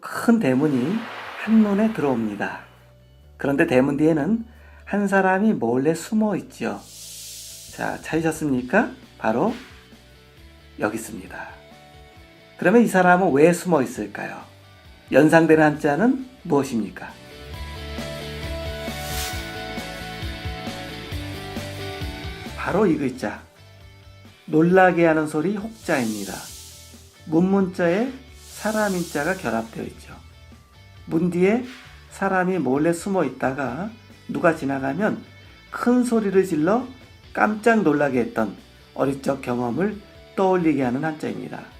큰 대문이 한눈에 들어옵니다. 그런데 대문 뒤에는 한 사람이 몰래 숨어 있죠. 자, 찾으셨습니까? 바로 여기 있습니다. 그러면 이 사람은 왜 숨어 있을까요? 연상되는 한자는 무엇입니까? 바로 이 글자. 놀라게 하는 소리 혹자입니다. 문문자에 사람인자가 결합되어 있죠. 문 뒤에 사람이 몰래 숨어 있다가 누가 지나가면 큰 소리를 질러 깜짝 놀라게 했던 어릴 적 경험을 떠올리게 하는 한자입니다.